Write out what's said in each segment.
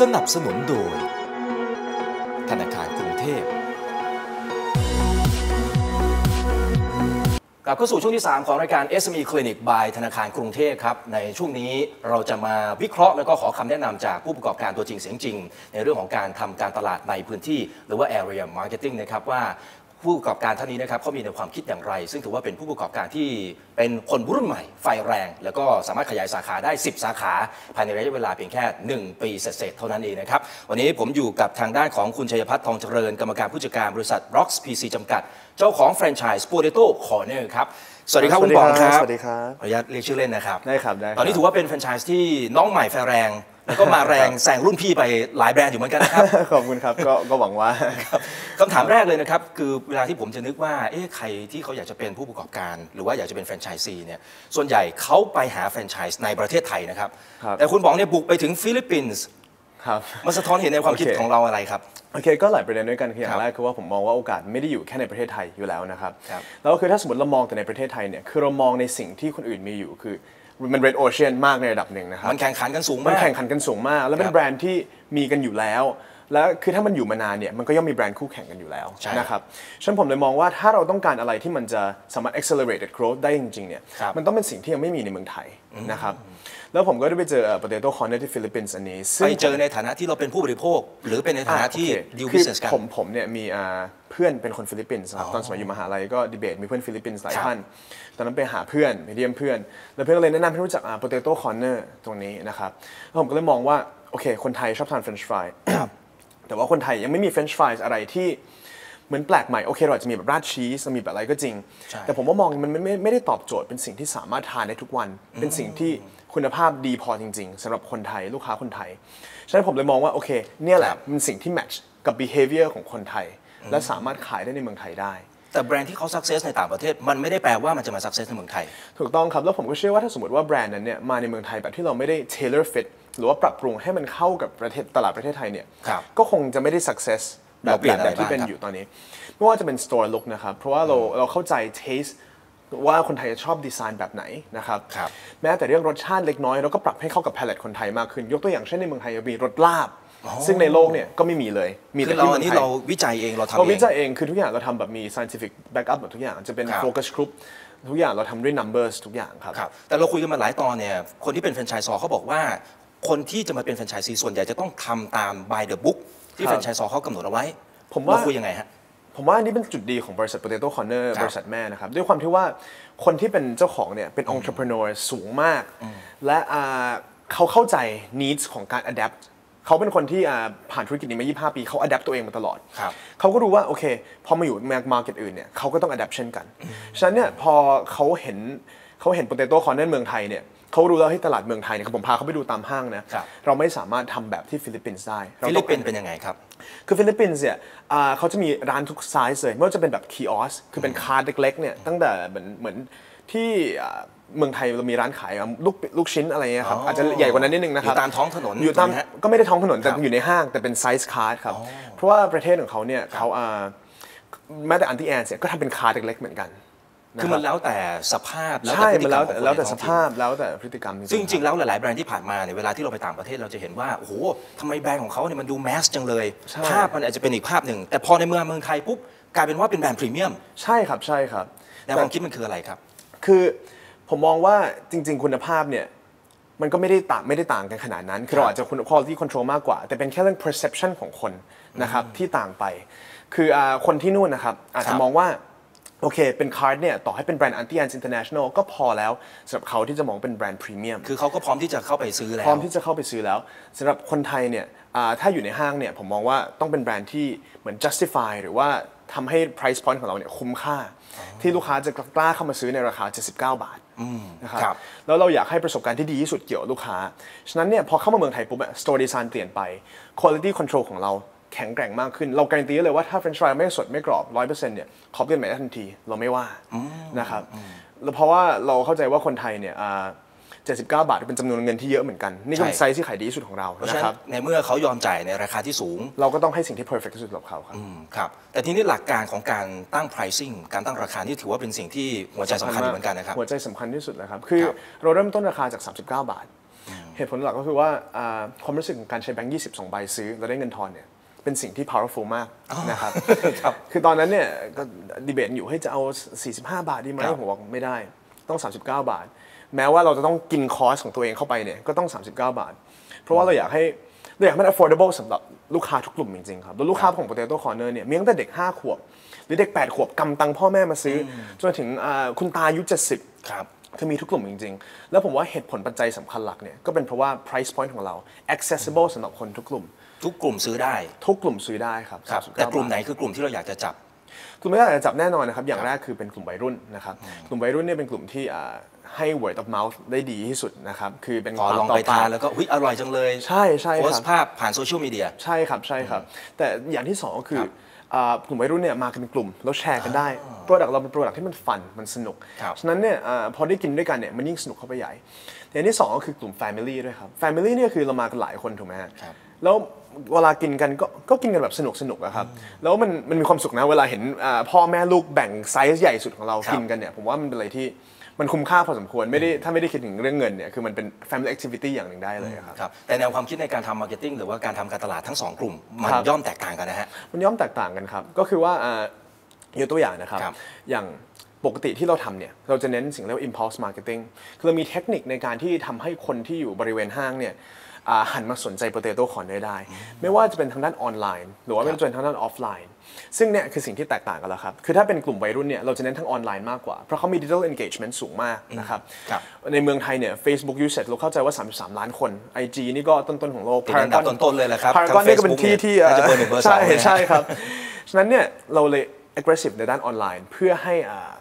สนับสนุนโดย ธนาคารกรุงเทพกลับเข้าสู่ช่วงที่ 3 ของรายการ SME Clinic by ธนาคารกรุงเทพครับ ในช่วงนี้เราจะมาวิเคราะห์แล้วก็ขอคำแนะนำจากผู้ประกอบการตัวจริงเสียงจริง ในเรื่องของการทำการตลาดในพื้นที่ หรือว่า area marketing นะครับว่า ผู้ประกอบการท่านนี้นะครับเขามีแนวความคิดอย่างไร ซึ่งถือว่าเป็นผู้ประกอบการที่เป็นคนรุ่นใหม่ ไฟแรง แล้วก็สามารถขยายสาขาได้ 10 สาขา ภายในระยะเวลาเพียงแค่ 1 ปีเศษๆเท่านั้นเองนะครับ วันนี้ผมอยู่กับทางด้านของคุณชัยพัฒน์ทองเจริญ กรรมการผู้จัดการบริษัท Rocks PC จำกัด เจ้าของแฟรนไชส์ Potato Corner ครับสวัสดีครับคุณปองครับสวัสดีครับขออนุญาตเรียกชื่อเล่นนะครับได้ครับได้ครับตอนนี้ถือว่าเป็นแฟรนไชส์ที่น้องใหม่ไฟแรง แล้วก็มาแรงแซงรุ่นพี่ไปหลายแบรนด์อยู่เหมือนกันนะครับขอบคุณครับก็ก็หวังว่าคำถามแรกเลยนะครับ คือเวลาที่ผมจะนึกว่าเอ๊ะใครที่เขาอยากจะเป็นผู้ประกอบการ หรือว่าอยากจะเป็นแฟรนไชส์ซีเนี่ยส่วนใหญ่เขาไปหาแฟรนไชส์ในประเทศไทยนะครับครับแต่คุณบอกเนี่ยบุกไปถึงฟิลิปปินส์ครับมันสะท้อนเห็นในความคิดโอเคของเราอะไรครับโอเคก็หลายประเด็นด้วยกันคืออย่าครับงแรกคือว่าผมมองว่าโอกาสไม่ได้อยู่แค่ในประเทศไทยอยู่แล้วนะครับครับแล้วก็คือถ้าสมมติเรามองแต่ในประเทศไทยเนี่ยคือเรามองในสิ่งที่คนอื่นมีอยู่คือ มัน red ocean มากในระดับหนึ่งนะครับมันแข่งขันกันสูงมัมานกแข่งขันกันสูงมาก แล้วเป็ครันบแบรนด์ที่มีกันอยู่แล้ว แล้วคือถ้ามันอยู่มานานเนี่ยมันก็ย่อมมีแบรนด์คู่แข่งกันอยู่แล้วใช่นะครับฉะนั้นผมเลยมองว่าถ้าเราต้องการอะไรที่มันจะสามารถ accelerated growth ได้จริงๆเนี่ยครับมันต้องเป็นสิ่งที่ยังไม่มีในเมืองไทยนะครับ แล้วผมก็ได้ไปเจอเอ่อ potato corner ที่ฟิลิปปินส์อันนี้ซึ่งไปเจอในฐานะที่เราเป็นผู้บริโภค หรือเป็นในฐานะที่อะโอเคดีลคืบิอสเนสกันผมผมเนี่ยมีอ่าเพื่อนเป็นคนฟิลิปปินส์ครับตอนสมัยอยู่มหาลัยก็ดีเบตมีเพื่อนฟิลิปปินส์หลายครับท่านตอนนั้นไปหาเพื่อนไปเยี่ยมเพื่อน แล้วเพื่อนก็เลยแนะนำให้รู้จักอ่า potato corner ตรงนี้นะครับแล้วผมก็เลยมองว่า โอเค คนไทยชอบทาน french fry แต่ว่าคนไทยยังไม่มี french fries อะไรที่เห มือนแปลกใหม่โอเคเราอาจจะมีแบบราดชีสเรามีแบบอะไรก็จริงใช่แต่ผมว่ามองมันไม่ไม่ไม่ได้ตอบโจทย์เป็นสิ่งที่สามารถทานได้ทุกวัน เป็นสิ่งที่คุณภาพดีพอจริง ๆสำหรับคนไทยลูกค้าคนไทยฉะนั้นผมเลยมองว่าโอเคเนี่ยแหละมันสิ่งที่ match กับ behavior ของคนไทย และสามารถขายได้ในเมืองไทยได้แต่แบรนด์ที่เขาสักเซสในต่างประเทศ มันไม่ได้แปลว่ามันจะมาสักเซสในเมืองไทย ถูกต้องครับ แล้วผมก็เชื่อว่าถ้าสมมติว่าแบรนด์นั้นเนี่ยมาในเมืองไทยแบบที่เราไม่ได้ tailor fit หรือว่าปรับปรุงให้มันเข้ากับประเทศตลาดประเทศไทยเนี่ยครับก็คงจะไม่ได้ success แบ เราบเปลี่ยนแบบอะไรที่เป็นบ้างครับอยู่ตอนนี้ไม่ว่าจะเป็น store look นะครับเพราะว่าเราเราเข้าใจ taste ว่าคนไทยชอบดีไซน์แบบไหนนะครับครับแม้แต่เรื่องรสชาติเล็กน้อยเราก็ปรับให้เข้ากับ palate คนไทยมากขึ้น ยกตัวอย่างเช่นในเมืองไทยมีรสลาบ ซึ่งในโลกเนี่ยก็ไม่มีเลย มีคืแต่อเราที่เมือัอนงนี้ไทยเราวิจัยเองเราทำเราเอวิงจัยเองคือทุกอย่างเราทำแบบมี scientific backup หมดทุกอย่างจะเป็นครับ focus group ทุกอย่างเราทำด้วย numbers ทุกอย่างครับครับแต่เราคุยกันมาหลายตอนเนี่ยคนที่เป็นแฟรนไชส์ซอเขาบอกว่า คนที่จะมาเป็นแฟรนไชส์ซีส่วนใหญ่จะต้องทำตาม by the book ที่ครับแฟรนไชส์ซอเขากำหนดเอาไว้ผมว่าเราคุยยังไงฮะผมว่าอันนี้เป็นจุดดีของบริษัท Potato Corner ครับบริษัทแม่นะครับ ด้วยความที่ว่าคนที่เป็นเจ้าของเนี่ย เป็น entrepreneur สูงมาก และอ่าเขาเข้าใจ needs ของการ adapt เขาเป็นคนที่อ่าผ่านธุรกิจนี้มา 25 ปี เขา adapt ตัวเองมาตลอดครับเขาก็รู้ว่า โอเค พอมาอยู่มาร์เก็ตอื่นเนี่ยเขาก็ต้อง adapt เช่นกัน ฉะนั้นเนี่ยพอเขาเห็นเขาเห็น Potato Corner เมืองไทยเนี่ย เขารู้แล้วให้ตลาดเมืองไทยเนี่ยผมพาเขาไปดูตามห้างนะครับเราไม่สามารถทำแบบที่ฟิลิปปินส์ได้เราฟิต้ลิองปปินส์เป็นยังไงครับคือฟิลิปปินส์เนี่ยอ่าเขาจะมีร้านทุกไซส์เลยไม่ว่าจะเป็นแบบคีออสคือเป็นคาร์ดเล็กๆเนี่ยตั้งแต่เหมือนเหมือนที่อ่าเมืองไทยเรามีร้านขายอะลูกลูกชิ้นอะไรเงี้ยครับอ๋อออาจจะใหญ่กว่านั้นนิดนึงนะครับอยู่ตามท้องถนนอยู่ตามถูกไหมฮะก็ไม่ได้ท้องถนนแต่ครับอยู่ในห้างแต่เป็นไซส์คาร์ดครับเพราะว่าประเทศของเขาเนี่ยเขาอ่าแม้แต่อันตี้แอนเนี่ยก็ทำเป็นคาร์ดเล็กๆเหมือนกัน คือมันแล้วแต่สภาพแล้วใช่แต่พฤมันติกรแล้รวมของคนแต่แล้วแต่ในสท้องถิ่นภาพแล้วแต่พฤติกรรมซึ่งจริงๆๆแล้วหลายๆแบรนด์ที่ผ่านมาเนี่ยเวลาที่เราไปต่างประเทศเราจะเห็นว่าโอ้โหทำไมแบรนด์ของเขาเนี่ยมันดูแมสจังเลยใช่ภาพมันอาจจะเป็นอีกภาพหนึ่ง แต่พอในเมืองเมืองไทยปุ๊บกลายเป็นว่าเป็นแบรนด์พรีเมียมใช่ครับใช่ครับแนวความคิดมันคืออะไรครับ คือผมมองว่าจริง ๆ คุณภาพเนี่ยมันก็ไม่ได้ต่างไม่ได้ต่างกันขนาดนั้น คือเราอาจจะคุณ quality control มากกว่า แต่เป็นแค่เรื่อง perception ของคนนะครับที่ต่างไป คืออ่าคนที่นู่นนะครับอาจครัจะบมองว่า โอเค เป็นคาร์ดเนี่ยต่อให้เป็นแบรนด์ anti ants international ก็พอแล้วสำหรับเขาที่จะมองเป็นแบรนด์พรีเมียมคือเขาก็พร้อมที่จะเข้าไปซื้อแล้ว พร้อมที่จะเข้าไปซื้อแล้วสำหรับคนไทยเนี่ยอ่าถ้าอยู่ในห้างเนี่ยผมมองว่าต้องเป็นแบรนด์ที่เหมือน justify หรือว่าทำให้ price point ของเราเนี่ยคุ้มค่า ที่ลูกค้าจะกล้าเข้ามาซื้อในราคา 79 บาทนะครับครับแล้วเราอยากให้ประสบการณ์ที่ดีที่สุดเกี่ยวกับลูกค้า ฉะนั้นเนี่ยพอเข้ามาเมืองไทยปุ๊บอะ store design เปลี่ยนไป quality control ของเรา แข็งแกร่งมากขึ้น เราการันตีได้เลยว่าถ้า french fry ไม่สดไม่กรอบ100%เนี่ยขอเปลี่ยนใหม่ได้ทันทีเราไม่ว่านะครับแล้วเพราะว่าเราเข้าใจว่าคนไทยเนี่ยอ่า79 บาทเป็นจำนวนเงินที่เยอะเหมือนกัน นี่ก็เป็นใช่ไซส์ที่ขายดีที่สุดของเราเพราะนะฉะคนั้รับนในเมื่อเขายอมจ่ายในราคาที่สูง เราก็ต้องให้สิ่งที่ perfect ที่สุดสำหรับเขาครับอืมครับ แต่ทีนี้หลักการของการตั้ง pricing การตั้งราคานี่ถือว่าเป็นสิ่งที่หัวใจสำคัญอยู่เหมือนกันนะครับหัวใจสำคัญที่สุดเลยครับ คือครับเราเริ่มต้นราคาจาก 39 บาท เหตุผลหลักก็คือว่าอ่าความรู้สึกของการใช้แบงค์22ใบซื้อแล้วได้เงินทอนเนี่ย เป็นสิ่งที่ powerful มากนะครับครับคือตอนนั้นเนี่ยก็ดีเบตอยู่ให้จะเอา 45 บาทดีไหมครับผมบอกไม่ได้ต้อง 39 บาท แม้ว่าเราจะต้องกินคอสของตัวเองเข้าไปเนี่ยก็ต้อง 39 บาท เพราะว่าเราอยากให้เราอยากให้มัน affordable สำหรับลูกค้าทุกกลุ่มจริงๆครับแล้วลูกค้าของ Potato Corner เนี่ยมีตั้งแต่เด็ก 5 ขวบ หรือเด็ก 8 ขวบกำตังค์พ่อแม่มาซื้ออจนถึงอ่าคุณตาอายุ 70 ครับคือมีทุกกลุ่มจริงๆ แล้วผมว่าเหตุผลปัจจัยสำคัญหลักเนี่ยก็เป็นเพราะว่า price point ของเรา accessible สำหรับคนทุกกลุ่ม ทุกกลุ่มซื้อได้ ทุกกลุ่มซื้อได้ครับครับ39แต่กลุ่มบาทไหนคือกลุ่มที่เราอยากจะจับ กลุ่มแรกจะจับแน่นอนนะครับ อย่างแรกคือเป็นกลุ่มวัยรุ่นนะครับ กลุ่มวัยรุ่นเนี่ยเป็นกลุ่มที่อ่าให้ word of mouth ได้ดีที่สุดนะครับ คือเป็นขอลองปกไปต่ทานแล้วก็อุ๊ยอร่อยจังเลย ใช่ใช่โพคสรับต์ภาพผ่านโซเชียลมีเดีย ใช่ครับใช่ครับ แต่อย่างที่สองก็คือครับอ่ากลุ่มวัยรุ่นเนี่ยมากันเป็นกลุ่มแล้วแชร์กันได้ Product เราเป็น Product ที่มันฟันมันสนุกครับฉะนั้นเนี่ยอาพอได้กินด้วยกันเนี่ยมันยิ่งสนุกเข้าไปใหญ่แต่อย่างที่สองก็คือกลุ่ม Family ด้วยครับ Family เนี่ยคือเรามากันหลายคนถูกไหมฮะครับแล้ว เวลากินกันก็ก็กินกันแบบสนุกสนุกอะครับแล้วมันมันมีความสุขนะเวลาเห็นอ่าพ่อแม่ลูกแบ่งไซส์ใหญ่สุดของเราครับกินกันเนี่ยผมว่ามันเป็นอะไรที่มันคุ้มค่าพอสมควรไม่ได้ถ้าไม่ได้คิดถึงเรื่องเงินเนี่ยคือมันเป็น family activity อย่างหนึ่งได้เลยอะครับครับแต่แนวความคิดในการทำมาร์เก็ตติ้งหรือว่าการทำการตลาดทั้งสองกลุ่ม มันครับย่อมแตกต่างกันนะฮะมันย่อมแตกต่างกันครับ ก็คือว่าอ่ายกตัวอย่างนะครับครับ อย่างปกติที่เราทำเนี่ยเราจะเน้นสิ่งเรียกว่า impulse marketing คือเรามีเทคนิคในการที่ทำให้คนที่อยู่บริเวณห้างเนี่ยอ่า หันมาสนใจ potato corn ได้ได้ ไม่ว่าจะเป็นทางด้านออนไลน์ หรือว่าเป็นทางด้านออฟไลน์ ซึ่งเนี่ยคือสิ่งที่แตกต่างกันแล้วครับ คือถ้าเป็นกลุ่มวัยรุ่นเนี่ยเราจะเน้นทั้งออนไลน์มากกว่า เพราะเขามี digital engagement สูงมากนะครับครับ ในเมืองไทยเนี่ย Facebook usage เราเข้าใจว่า 33 ล้านคน IG นี่ก็ต้นๆของโลกติดอันดับต้นๆเลยแหละครับพารากอนทั้งเนี่ยก็เป็น Facebook ที่ที่เนี่ยน่าจะเบอร์หนึ่งเบอร์สองใช่เลยนะใช่ครับฉะนั้นเนี่ยเราเลย aggressive ในด้านออนไลน์เพื่อให้อ่า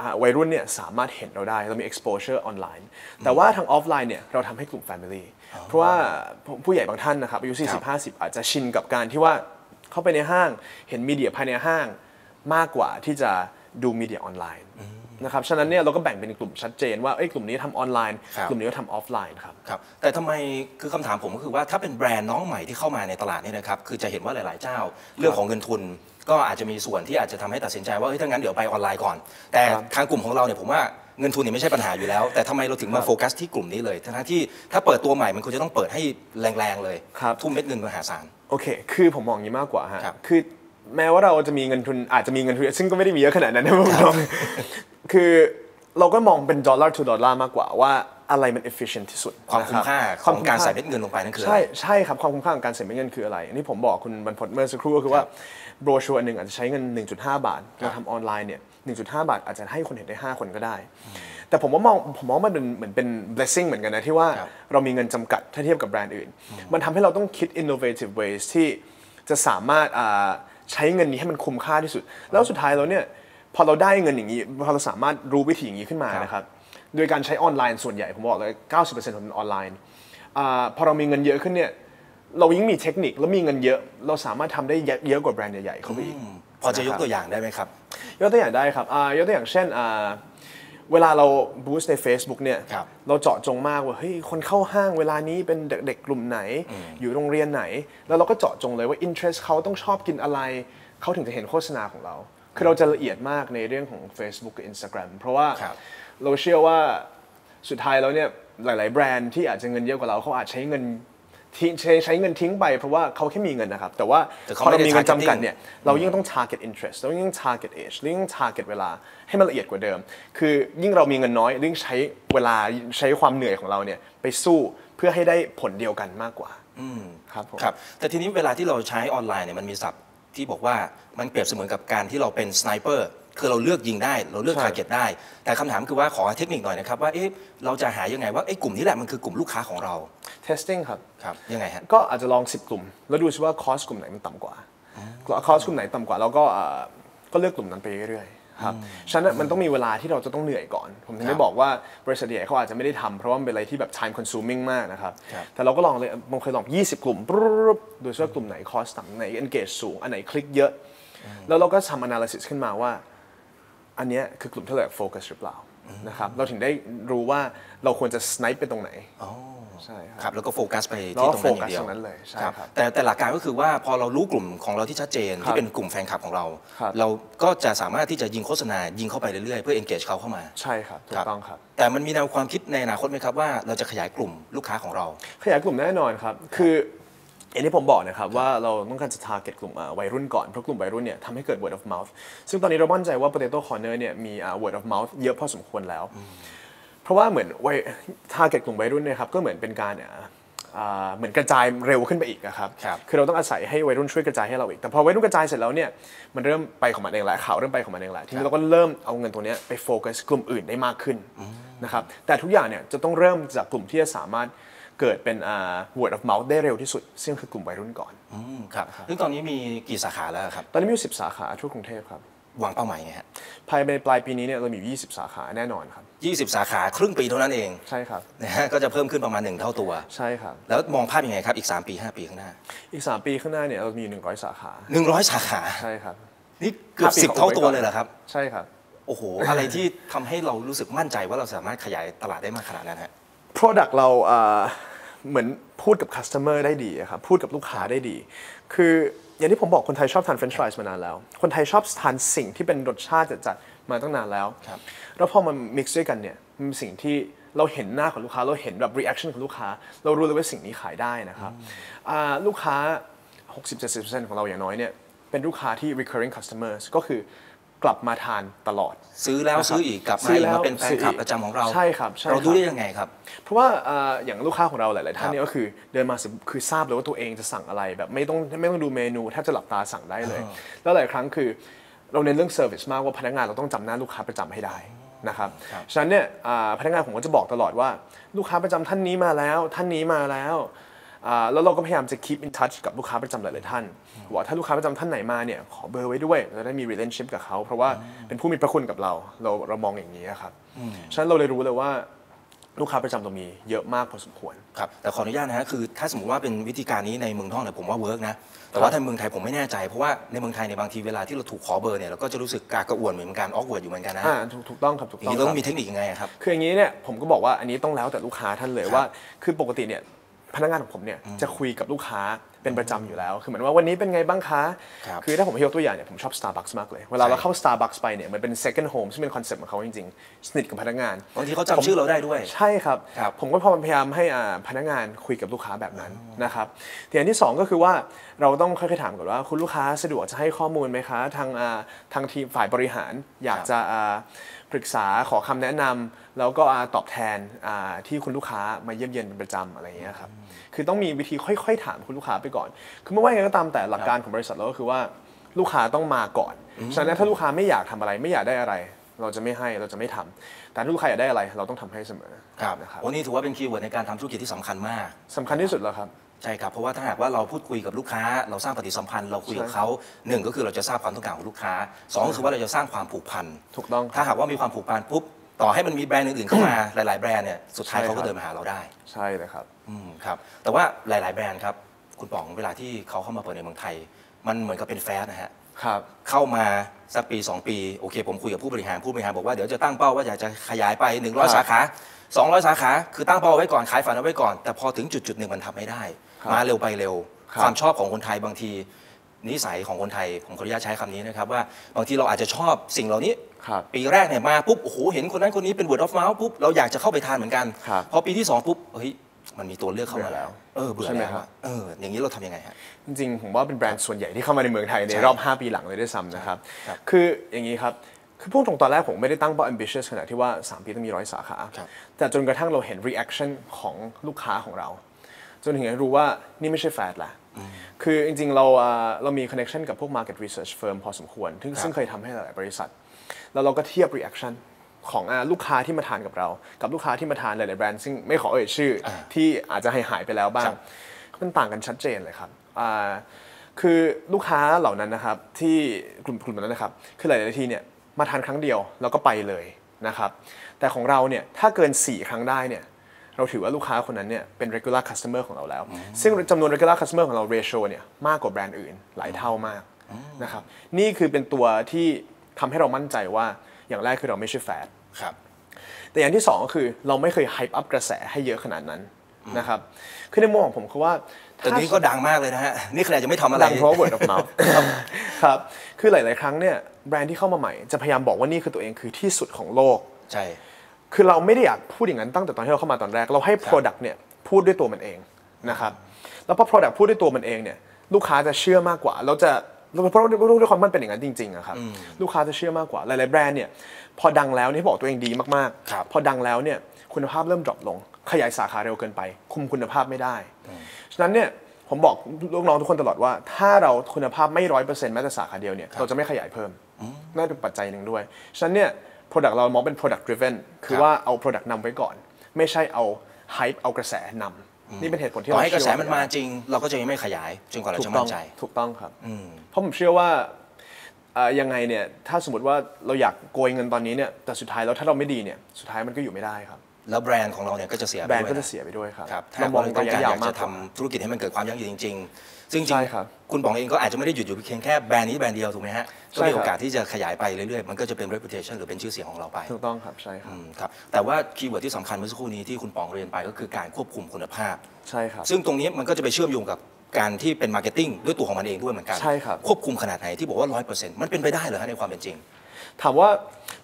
อ่าวัยรุ่นเนี่ยสามารถเห็นเราได้ เรามี exposure ออนไลน์ แต่ว่าทางออฟไลน์เนี่ยเราทำให้กลุ่ม family เพราะว่าผู้ผู้ใหญ่บางท่านนะครับอายุครับ40 50 อาจจะชินกับการที่ว่าเข้าไปในห้างเห็นมีเดียภายในห้างมากกว่าที่จะดูมีเดียออนไลน์นะครับ ฉะนั้นเนี่ยเราก็แบ่งเป็นกลุ่มชัดเจนว่าเอ้ยกลุ่มนี้ทำออนไลน์ครับกลุ่มนี้ก็ทำออฟไลน์ครับครับ แต่ทำไมคือคำถามผมก็คือว่าถ้าเป็นแบรนด์น้องใหม่ที่เข้ามาในตลาดเนี่ยนะครับ คือจะเห็นว่าหลาย ๆ เจ้า เรื่องของเงินทุน ก็อาจจะมีส่วนที่อาจจะทำให้ตัดสินใจว่าเฮ้ยถ้างั้นเดี๋ยวไปออนไลน์ก่อน แต่ครับทางกลุ่มของเราเนี่ยผมว่า เงินทุนเนี่ยไม่ใช่ปัญหาอยู่แล้ว แต่ทำไมเราถึงมาโฟกัสที่กลุ่มนี้เลยทั้งๆที่ถ้าเปิดตัวใหม่มันควรจะต้องเปิดให้แรงๆเลยครับทุ่มเม็ดเงินมหาศาลโอเค คือผมมองอย่างนี้มากกว่าฮะครับคือแม้ว่าเราจะมีเงินทุนอาจจะมีเงินทุนซึ่งก็ไม่ได้มีเยอะขนาดนั้นนะผมมองคือเราก็มองเป็นดอลลาร์ to ดอลลาร์มากกว่าว่าอะไรมัน efficient ที่สุด ความคุ้มนะรับค่าขวองมการค่ใส่เม็ดเงินลงไปนั่นคืออะใช่ไรใช่ครับ ความคุ้มค่าของการใส่เม็ดเงินคืออะไร อันนี้ผมบอกคุณบรรพตเมื่อสักครู่ก็คือว่าโบรชัวร์หนึ่งอาจจะใช้เงิน 1.5 บาทเราทำออนไลน์เนี่ย 1.5 บาท อาจจะให้คนเห็นได้ 5 คนก็ได้ แต่ผมว่ามองผมมองว่ามันเป็นเหมือนเป็น blessing เหมือนกันนะ ที่ว่าครับเรามีเงินจำกัดถ้าเทียบกับแบรนด์อื่น มันทำให้เราต้องคิด innovative ways ที่จะสามารถอ่าใช้เงินนี้ให้มันคุ้มค่าที่สุด แล้วสุดท้ายแล้วเนี่ยพอเราได้เงินอย่างนี้พอเราสามารถรู้วิธีอย่างนี้ขึ้นมาครับนะครับโดยการใช้ออนไลน์ส่วนใหญ่ผมบอกเลย 90%ของมันออนไลน์อาพอเรามีเงินเยอะขึ้นเนี่ยเรายิ่งมีเทคนิคแล้วมีเงินเยอะ เราสามารถทำได้เยอะเยอะกว่าแบรนด์ใหญ่ๆเข้าไปอีก พอจะยกตัวอย่างได้ไหมครับ ยกตัวอย่างได้ครับอ่ายกตัวอย่างเช่นอ่าเวลาเราบูสต์ใน Facebook เนี่ยครับเราเจาะจงมากว่าเฮ้ยคนเข้าห้างเวลานี้เป็นเด็กๆกลุ่มไหนอยู่โรงเรียนไหน แล้วเราก็เจาะจงเลยว่า interest เขาต้องชอบกินอะไร เขาถึงจะเห็นโฆษณาของเรา คือเราจะละเอียดมากในเรื่องของ Facebook กับ Instagram เพราะว่าครับเราเชื่อว่าสุดท้ายแล้วเนี่ยหลาย ๆ แบรนด์ที่อาจจะเงินเยอะกว่าเราเขาอาจใช้เงิน ทิ้งใช้ใช้เงินทิ้งไปเพราะว่าเขาแค่มีเงินนะครับ แต่ว่าแต่เขาพอเราไม่ได้มีเงินจำกัด targeting เนี่ยเรายิ่งต้อง target interest เรายิ่ง target age เรายิ่ง target เวลาให้มันละเอียดกว่าเดิม คือยิ่งเรามีเงินน้อยยิ่งใช้เวลาใช้ความเหนื่อยของเราเนี่ยไปสู้เพื่อให้ได้ผลเดียวกันมากกว่าครับผมครับแต่ทีนี้เวลาที่เราใช้ออนไลน์เนี่ยมันมีศัพท์ที่บอกว่ามันเปรียบเสมือนกับการที่เราเป็นสไนเปอร์ คือเราเลือกยิงได้ เราเลือกใช่ทาร์เก็ตได้ แต่คำถามคือว่าขอเทคนิคหน่อยนะครับว่าเอ๊ะเราจะหายังไงว่าไอ้กลุ่มนี้แหละมันคือกลุ่มลูกค้าของเรา testing ครับครับยังไงฮะก็อาจจะลอง 10 กลุ่ม แล้วดูซิว่าคอสกลุ่มไหนมันต่ำกว่าคอสกลุ่มไหนต่ำกว่าเราก็เอ่อก็เลือกกลุ่มนั้นไปเรื่อยๆครับฉะนั้นมันต้องมีเวลาที่เราจะต้องเหนื่อยก่อน ผมถึงครัได้บบอกว่าบริษัทใหญ่เขาอาจจะไม่ได้ทำเพราะว่ามันเป็นอะไรที่แบบ time consuming มากนะครับครับแต่เราก็ลองเลยบางเคยลอง 20 กลุ่มปุ๊บดูซิว่ากลุ่มไหนคอสต่ำไหน engage สูง อันไหนคลิกเยอะ แล้วเราก็ทำ analysis ขึ้นมาว่า อันเนี้ยคือกลุ่มที่เราอยากโฟกัสหรือเปล่านะครับเราถึงได้รู้ว่าเราควรจะ snipe ไปตรงไหนใช่ครับครับแล้วก็โฟกัสไปแล้วที่ก็ตรงนั้นอย่างเดียวโฟกัสตรงนั้นเลยใช่ครับแต่แต่หลักการก็คือว่าพอเรารู้กลุ่มของเราที่ชัดเจนครับที่เป็นกลุ่มแฟนคลับของเราครับเราก็จะสามารถที่จะยิงโฆษณายิงเข้าไปเรื่อยๆ เพื่อ engage เขาเข้ามาใช่ครับถูกต้องครับ แต่มันมีแนวความคิดในอนาคตไหมครับว่าเราจะขยายกลุ่มลูกค้าของเรา ขยายกลุ่มแน่นอนครับ คือ อย่างที่ผมบอกนะครับว่าเราต้องการจะ target กลุ่มอ่าวัยรุ่นก่อน เพราะกลุ่มวัยรุ่นเนี่ยทำให้เกิด word of mouth ซึ่งตอนนี้เรามั่นใจว่า potato corner เนี่ยมีอ่า word of mouth เยอะพอสมควรแล้ว เพราะว่าเหมือนวัย target กลุ่มวัยรุ่นเนี่ยครับก็เหมือนเป็นการอ่าอ่าเหมือนกระจายเร็วขึ้นไปอีกอะครับครับ คือเราต้องอาศัยให้วัยรุ่นช่วยกระจายให้เราอีก แต่พอวัยรุ่นกระจายเสร็จแล้วเนี่ย มันเริ่มไปของมันเองแหละข่าวเริ่มไปของมันเองแหละ ทีนี้เราก็เริ่มเอาเงินตรงเนี้ยไปโฟกัสกลุ่มอื่นได้มากขึ้นนะครับ แต่ทุกอย่างเนี่ยจะต้องเริ่มจากกลุ่มที่จะสามารถ เกิดเป็นอ่า word of mouth ได้เร็วที่สุด ซึ่งคือกลุ่มวัยรุ่นก่อนอืมครับซึ่งตอนนี้มีกี่สาขาแล้วครับ ตอนนี้มีอยู่10 สาขาทั่วกรุงเทพครับวางเป้าหมายไงฮะภายในปลายปีนี้เนี่ยเรามีอยู่20 สาขาแน่นอนครับ 20 สาขาครึ่งปีเท่านั้นเอง ใช่ครับนะฮะก็จะเพิ่มขึ้นประมาณหนึ่งเท่าตัว ใช่ครับ แล้วมองภาพยังไงครับ อีก 3 ปี 5 ปีข้างหน้า อีก 3 ปีข้างหน้าเนี่ยเรามีอยู่100 สาขา 100 สาขา ใช่ครับ นี่เกือบห้าปีสิบของเท่าตัวไว้ก่อนเลยเหรอครับ ใช่ครับ โอ้โห อะไรที่ทำให้เรารู้สึกมั่นใจว่าเราสามารถขยายตลาดได้มากขนาดนั้นฮะ Product เราเอ่อเหมือนพูดกับ Customer ได้ดีอะครับพูดกับลูกค้าได้ดี คืออย่างที่ผมบอกคนไทยชอบทาน French fries มานานแล้ว คนไทยชอบทานสิ่งที่เป็นรสชาติจัดๆมาตั้งนานแล้วครับแล้วพอมัน mix ด้วยกันเนี่ยมันเป็นสิ่งที่เราเห็นหน้าของลูกค้า เราเห็นแบบ reaction ของลูกค้า เรารู้เลยว่าสิ่งนี้ขายได้นะครับอ่าลูกค้า 60-70%ของเราอย่างน้อยเนี่ยเป็นลูกค้าที่ recurring customers ก็คือ กลับมาทานตลอด ซื้อแล้วนะครับซื้ออีกกลับมาซื้ออีกแล้วมาเป็นแฟนซื้อคลับอีกประจำของเราใช่ครับใช่เราดูครับได้ยังไงครับ เพราะว่าเอ่ออย่างลูกค้าของเราหลาย ๆ ท่านครับเนี่ยก็คือเดินมาสิคือทราบเลยว่าตัวเองจะสั่งอะไรแบบไม่ต้องไม่ต้องดูเมนูแทบจะหลับตาสั่งได้เลย แล้วหลายครั้งคือเราเน้นเรื่องเซอร์วิสมากว่าพนักงานเราต้องจำหน้าลูกค้าประจำให้ได้นะครับครับฉะนั้นเนี่ยอ่าพนักงานผมก็จะบอกตลอดว่า ลูกค้าประจำท่านนี้มาแล้ว ท่านนี้มาแล้วอ่า แล้วเราก็พยายามจะ keep in touch กับลูกค้าประจำหลายๆท่านว่าถ้าลูกค้าประจำท่านไหนมาเนี่ยขอเบอร์ไว้ด้วยเราจะได้มี relationship กับเขาเพราะว่าเป็นผู้มีพระคุณกับเรา เราเรามองอย่างนี้ครับฉะนั้นเราเลยรู้เลยว่าลูกค้าประจำเรามีเยอะมากพอสมควรครับแต่ขออนุญาตนะฮะคือถ้าสมมติว่าเป็นวิธีการนี้ในเมืองนอกเนี่ยผมว่าเวิร์กนะแต่ว่าถ้าเมืองไทยผมไม่แน่ใจเพราะว่าในเมืองไทยในยบางทีเวลาที่เราถูกขอเบอร์เนี่ยเราก็จะรู้สึกกากระอ่วนเหมือนกันออกเวิร์ดอยู่เหมือนกันนะอ่าถูกถูกต้องครับถูกอย่างต้องนี้เราคต้รัอบงมีเทคนิคยังไงอะครับคืออย่างนี้เนี่ยผมก็บอกว่าอันนี้ต้องแล้วแต่ลูกค้าท่านเลยว่า คือปกติเนี่ย พนักงานของผมเนี่ยจะคุยกับลูกค้า เป็นประจำอยู่แล้ว คือเหมือนว่าวันนี้เป็นไงบ้างคะครับอถ้าผมให้ยกตัวอย่างเนี่ยผมชอบ Starbucks มากเลย เวลาใช่เราเข้า Starbucks ไปเนี่ยมันเป็น second home ซึ่งเป็นคอนเซ็ปต์ของเขาจริงๆ สนิทกับพนักงานบางทีเขาจำชื่อเราได้ด้วย ใช่ครับครับผมก็พยายามให้อ่าพนักงานคุยกับลูกค้าแบบนั้นนะครับแต่อย่างที่สองก็คือว่าเราต้องค่อยๆถามก่อนว่าคุณลูกค้าสะดวกจะให้ข้อมูลไหมคะทางอ่าทางทีมฝ่ายบริหารอยากจะอ่าปรึกษาขอคำแนะนำแล้วก็อ่าตอบแทนอ่าที่คุณลูกค้ามาเยี่ยมเยียนเป็นประจำอะไรอย่างเงี้ยครับคือต้องมีวิธีค่อยๆ ถามคุณลูกค้าไปก่อน คือไม่ว่ายังไงก็ตามแต่หลักการของบริษัทเราก็คือว่าลูกค้าต้องมาก่อน ฉะนั้นถ้าลูกค้าไม่อยากทำอะไรไม่อยากได้อะไร เราจะไม่ให้เราจะไม่ทำแต่ถ้าลูกค้าอยากได้อะไร เราต้องทำให้เสมอครับนะครับวันนี้ถือว่าเป็นคีย์เวิร์ดในการทำธุรกิจที่สำคัญมากสำคัญที่สุดแล้วครับใช่ครับ เพราะว่าถ้าหากว่าเราพูดคุยกับลูกค้า เราสร้างปฏิสัมพันธ์เราคุยกับเขาหนึ่งก็คือเราจะทราบความต้องการของลูกค้าสองก็คือว่าเราจะสร้างความผูกพันถูกต้องถ้าหากว่ามีความผูกพันปุ๊บต่อให้มันมีแบรนด์อื่นๆเข้ามาหลาย ๆ แบรนด์เนี่ยสุดท้ายใช่เขาก็ครับเดินมาหาเราได้ ใช่เลยครับอืมครับแต่ว่าหลาย ๆ แบรนด์ครับ คุณป๋องเวลาที่เขาเข้ามาเปิดในเมืองไทย มันเหมือนกับเป็นแฟร์นะฮะครับเข้ามาสักปี 2 ปีโอเค ผมคุยกับผู้บริหารผู้บริหารบอกว่าเดี๋ยวจะตั้งเป้าว่าอยากจะขยายไป 100 สาขา 200 สาขา คือตั้งเป้าไว้ก่อนขายฝันเอาไว้ก่อน แต่พอถึงจุดจุดๆหนึ่งมันทำไม่ได้ครับมาเร็วไปเร็วครับความชอบของคนไทยบางทีนิสัยของคนไทย ผมขออนุญาตใช้คำนี้นะครับว่าบางทีเราอาจจะชอบสิ่งเหล่านี้ครับปีแรกเนี่ยมาปุ๊บโอ้โหเห็นคนนั้นคนนี้เป็น word of mouth ปุ๊บเราอยากจะเข้าไปทานเหมือนกันครับพอปีที่สองปุ๊บเฮ้ย มันมีตัวเลือกเข้ามาแล้ว เออเบื่อใช่ไหมแล้วครับอะเออ อย่างนี้เราทำยังไงฮะ จริงๆ ผมว่าเป็นแบรนด์ส่วนใหญ่ที่เข้ามาในเมืองไทย ในใช่รอบ 5 ปีหลังเลยด้วยซ้ำนะครับครับคืออย่างนี้ครับ คือพูดตรงตอนแรกผมไม่ได้ตั้งเป้า ambitious ขนาดที่ว่า 3 ปีต้องมีร้อยสาขาครับแต่จนกระทั่งเราเห็น reaction ของลูกค้าของเรา จนถึงได้รู้ว่านี่ไม่ใช่แฟดละคือจริงๆ เราอ่าเรามี connection กับพวก market research firm พอสมควร ซึ่งซึ่งเคยทำให้หลายๆบริษัท แล้วเราก็เทียบ reaction ของอ่าลูกค้าที่มาทานกับเรา กับลูกค้าที่มาทานหลายๆแบรนด์ซึ่งไม่ขอเอ่ยชื่ออที่อาจจะหายหายๆไปแล้วบ้าคงรับมันต่างกันชัดเจนเลยครับอ่าคือลูกค้าเหล่านั้นนะครับที่กลุ่มกลุ่มนั้นนะครับ คือหลายๆทีเนี่ยมาทานครั้งเดียวแล้วก็ไปเลยนะครับ แต่ของเราเนี่ยถ้าเกิน 4 ครั้งได้เนี่ยเราถือว่าลูกค้าคนนั้นเนี่ยเป็น regular customer ของเราแล้ว ซึ่งจำนวน regular customer ของเรา ratio เนี่ยมากกว่าแบรนด์อื่นหลายเท่ามากนะครับ นี่คือเป็นตัวที่ทำให้เรามั่นใจว่า อย่างแรกคือเราไม่ใช่แฟดครับแต่อย่างที่สองก็คือเราไม่เคย hype up กระแสให้เยอะขนาดนั้นนะครับคือในมุมของผมคือว่าแต่นี้ก็ดังมากเลยนะฮะ นี่ขนาดจะไม่ทำอะไรดังเพราะ word of mouth ครับ คือหลาย ๆ ครั้งเนี่ยแบรนด์ที่เข้ามาใหม่จะพยายามบอกว่านี่คือตัวเองคือที่สุดของโลก ใช่ คือเราไม่ได้อยากพูดอย่างนั้นตั้งแต่ตอนที่เราเข้ามาตอนแรก เราให้ Product เนี่ยพูดด้วยตัวมันเองนะครับ แล้วพอ Product พูดด้วยตัวมันเองเนี่ยลูกค้าจะเชื่อมากกว่าเราจะ เพราะด้วยความมันเป็นอย่างนั้นจริงๆอะครับลูกค้าจะเชื่อมากกว่าหลายๆแบรนด์เนี่ยพอดังแล้วนี่บอกตัวเองดีมากครับๆพอดังแล้วเนี่ยคุณภาพเริ่มดรอปลง ขยายสาขาเร็วเกินไป คุมคุณภาพไม่ได้ ฉะนั้นเนี่ยผมบอกลูกน้องทุกคนตลอดว่า ถ้าเราคุณภาพไม่ร้อยเปอร์เซ็นต์แม้แต่สาขาเดียวเนี่ยเราจะไม่ขยายเพิ่มนั่นเป็นปัจจัยหนึ่งด้วย ฉะนั้นเนี่ย product เรามองเป็น product driven คือว่าเอา product นำไว้ก่อน ไม่ใช่เอา hype เอากระแสนำ นี่เป็นเหตุผลที่ต่อเราให้กระแสเชื่อมันมาจริง เราก็จะยังไม่ขยายจนกว่าเราถูจะกต้มั่องนใจถูกต้องครับเพราะผมเชื่อว่าเอ่อยังไงเนี่ยถ้าสมมติว่าเราอยากโกยเงินตอนนี้เนี่ยแต่สุดท้ายแล้วถ้าเราไม่ดีเนี่ยสุดท้ายมันก็อยู่ไม่ได้ครับ แล้วแบรนด์ของเราเนี่ยก็จะเสียไปแบรนด์ด้วยก็จะนะเสียไปด้วยครับครับถ้าเรามเราองต้องระการยะายอยาวกมาจะกทำธุรกิจให้มันเกิดความยั่งยืนจริงๆ ซึ่งจริใช่งครับๆคุณป๋องเองก็อาจจะไม่ได้หยุดอยู่เพียงแค่แบรนด์นี้แบรนด์เดียวถูกไหมฮะก็ใช่มีครับโอกาสที่จะขยายไปเรื่อยๆ มันก็จะเป็น reputation หรือเป็นชื่อเสียงของเราไป ถูกต้องครับ ใช่ครับอืมครับ แต่ว่าคีย์เวิร์ดที่สำคัญเมื่อสักครู่นี้ที่คุณป๋องเรียนไปก็คือการควบคุมคุณภาพ ใช่ครับ ซึ่งตรงนี้มันก็จะไปเชื่อมโยงกับการที่เป็นมาร์เก็ตติ้งด้วยตัวของมันเองด้วยเหมือนกัน ใช่ครับ ควบคุมขนาดไหนที่บอกว่า 100%มันเป็นไปได้เหรอฮะในความเป็นจริง ถามว่า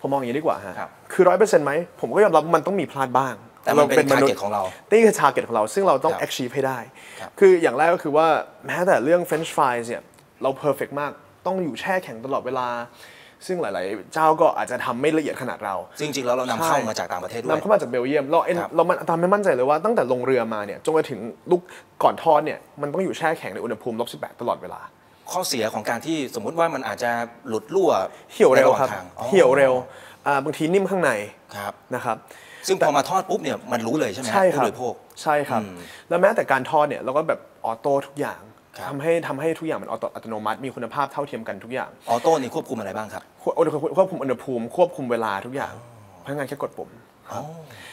ผมมองอย่างนี้ดีกว่าฮะครับคือร้อยเปอร์เซ็นต์ไหมผมก็ยอมรับว่ามันต้องมีพลาดบ้าง แต่มันเป็นมษ target ย์ของเรานี่คือ target ของเรา ซึ่งเราต้องครับ achieve ให้ได้ครับคืออย่างแรกก็คือว่าแม้แต่เรื่อง French fries เนี่ยเรา perfect มาก ต้องอยู่แช่แข็งตลอดเวลา ซึ่งหลาย ๆ เจ้าก็อาจจะทำไม่ละเอียดขนาดเราซึ่งจริง ๆ แล้วเรานำเข้ามาจากต่างประเทศด้วยนำเข้ามาจากเบลเยียม เราเอ็นครับเรามันตามไม่มั่นใจเลยว่าตั้งแต่ลงเรือมาเนี่ยจนไปถึงลูกก่อนทอดเนี่ยมันต้องอยู่แช่แข็งในอุณหภูมิลบ18ตลอดเวลาข้อเสียของการที่สมมุติว่ามันอาจจะหลุดรั่วเหี่ยวเร็วในะหคว่ารับงทางอ๋อเหี่ยวเร็วอ่าบางทีนิ่มข้างในครับนะครับ ซึ่งพอมาทอดปุ๊บเนี่ยมันรู้เลยใช่ไหมฮะใช่ครับผู้บริโภคใช่ครับ แล้วแม้แต่การทอดเนี่ยเราก็แบบออโต้ทุกอย่างครับทำให้ทำให้ทุกอย่างมันออโตอัตโนมัติมีคุณภาพเท่าเทียมกันทุกอย่าง ออโต้นี่ควบคุมอะไรบ้างครับควบควบคุมอุณหภูมิควบคุมเวลาทุกอย่างพนักงานแค่กดปุ่มอ๋อ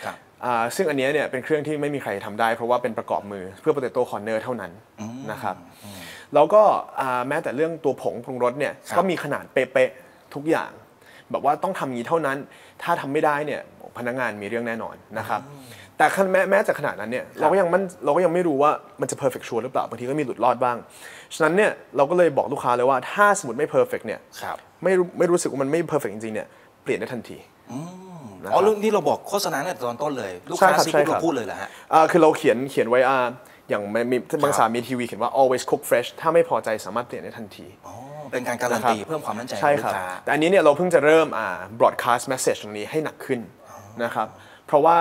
ครับอ่าซึ่งอันเนี้ยเนี่ยเป็นเครื่องที่ไม่มีใครทำได้ เพราะว่าเป็นประกอบมือเพื่อ potato corner เท่านั้นนะครับแล้วก็อ่าแม้แต่เรื่องตัวผงปรุงรสเนี่ยครับก็มีขนาดเป๊ะๆทุกอย่าง แบบว่าต้องทำอย่างนี้เท่านั้น ถ้าทำไม่ได้เนี่ยพนักงานมีเรื่องแน่นอนนะครับแต่ขนาดแม้แม้จะขนาดนั้นเนี่ยเราก็ยังมันเราก็ยังไม่รู้ว่ามันจะ perfect sure หรือเปล่าบางทีก็มีหลุดรอดบ้าง ฉะนั้นเนี่ยเราก็เลยบอกลูกค้าเลยว่าถ้าสมมติไม่ perfect เนี่ยครับไม่รู้ไม่รู้สึกว่ามันไม่ perfect จริงๆเนี่ยเปลี่ยนได้ทันทีอ๋อเรื่องที่เราบอกโฆษณาตั้งแต่ตอนต้นเลย ลูกใช่ค้าครับซื้อใช่ปุ๊บครับเราพูดเลยเหรอฮะอ่าคือเราเขียนเขียนไว้อ่าอย่างมันมีบางสามีทีวีเขียนว่า always cook fresh ถ้าไม่พอใจสามารถเปลี่ยนได้ทันทีอ๋อ เป็นการการันตีเพิ่มความมั่นใจขใช่องลูครับกค้าแต่อันนี้เนี่ยเราเพิ่งจะเริ่มอ่า broadcast message ตรงนี้ให้หนักขึ้นนะครับเพราะว่า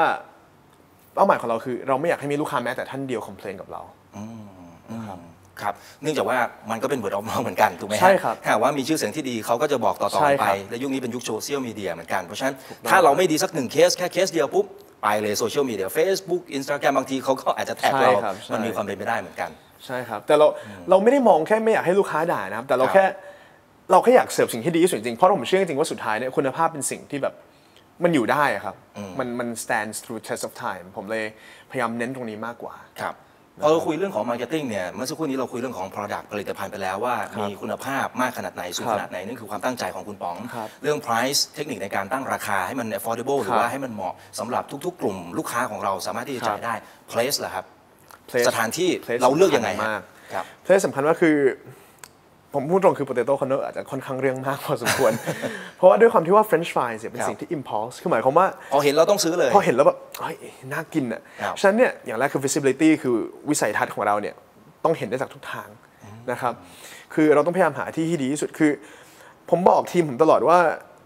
เป้าหมายของเราคือ เราไม่อยากให้มีลูกค้าแม้แต่ท่านเดียว complain กับเราครับเนื่องจากว่ามันก็เป็น word of mouth เหมือนกันถูกไหมฮะใช่ครับถ้าหากว่ามีชื่อเสียงที่ดีเขาก็จะบอกต่อใช่ๆไปครับและยุคนี้เป็นยุคโซเชียลมีเดียเหมือนกัน เพราะฉะนั้นถ้าเราไม่ดีสักหนึ่งเคสแค่เคสเดียวปุ๊บ ไปเลยโซเชียลมีเดีย Facebook Instagram บางทีเขาก็อาจจะแท็กเรา ใช่ครับใช่ มันมีความเป็นไปได้เหมือนกัน ใช่ครับ แต่เราเราไม่ได้มองแค่ไม่อยากให้ลูกค้าด่านะครับ แต่เราครับ แค่เราแค่อยากเสิร์ฟสิ่งที่ดีที่สุดจริงๆเพราะผมเชื่อจริงๆว่าสุดท้ายเนี่ยคุณภาพเป็นสิ่งที่แบบมันอยู่ได้อะครับ มันมัน stands through test of time ผมเลยพยายามเน้นตรงนี้มากกว่า ครับ พอเราคุยเรื่องของ Marketing เนี่ยเมื่อสักครู่นี้เราคุยเรื่องของ Product ผลิตภัณฑ์ไปแล้วว่ามีคุณภาพมากขนาดไหนสูงครับขนาดไหนนั่นคือความตั้งใจของคุณป๋องครับเรื่อง Price เทคนิคในการตั้งราคาให้มัน affordable หรือว่าให้มันเหมาะสำหรับทุกๆ กลุ่มลูกค้าของเราสามารถที่จะจ่ายได้ Place ล่ะครับ Place สถานที่ Place เราเลือกยังไงสำคัญฮะมากครับเพลสสำคัญว่าคือ ผมพูดตรงคือ potato corner อาจจะค่อนข้างเรื่องมากพอสมควร เพราะว่าด้วยความที่ว่า french fries เนี่ยเป็นครับสิ่งที่ impulse คือหมายความว่า พอเห็นเราต้องซื้อเลย พอเห็นแล้วแบบเฮ้ยน่ากินอะครับฉะนั้นเนี่ยอย่างแรกคือ visibility คือวิสัยทัศน์ของเราเนี่ยต้องเห็นได้จากทุกทางนะครับคือเราต้องพยายามหาที่ที่ดีที่สุดคือ ผมบอกทีมผมตลอดว่า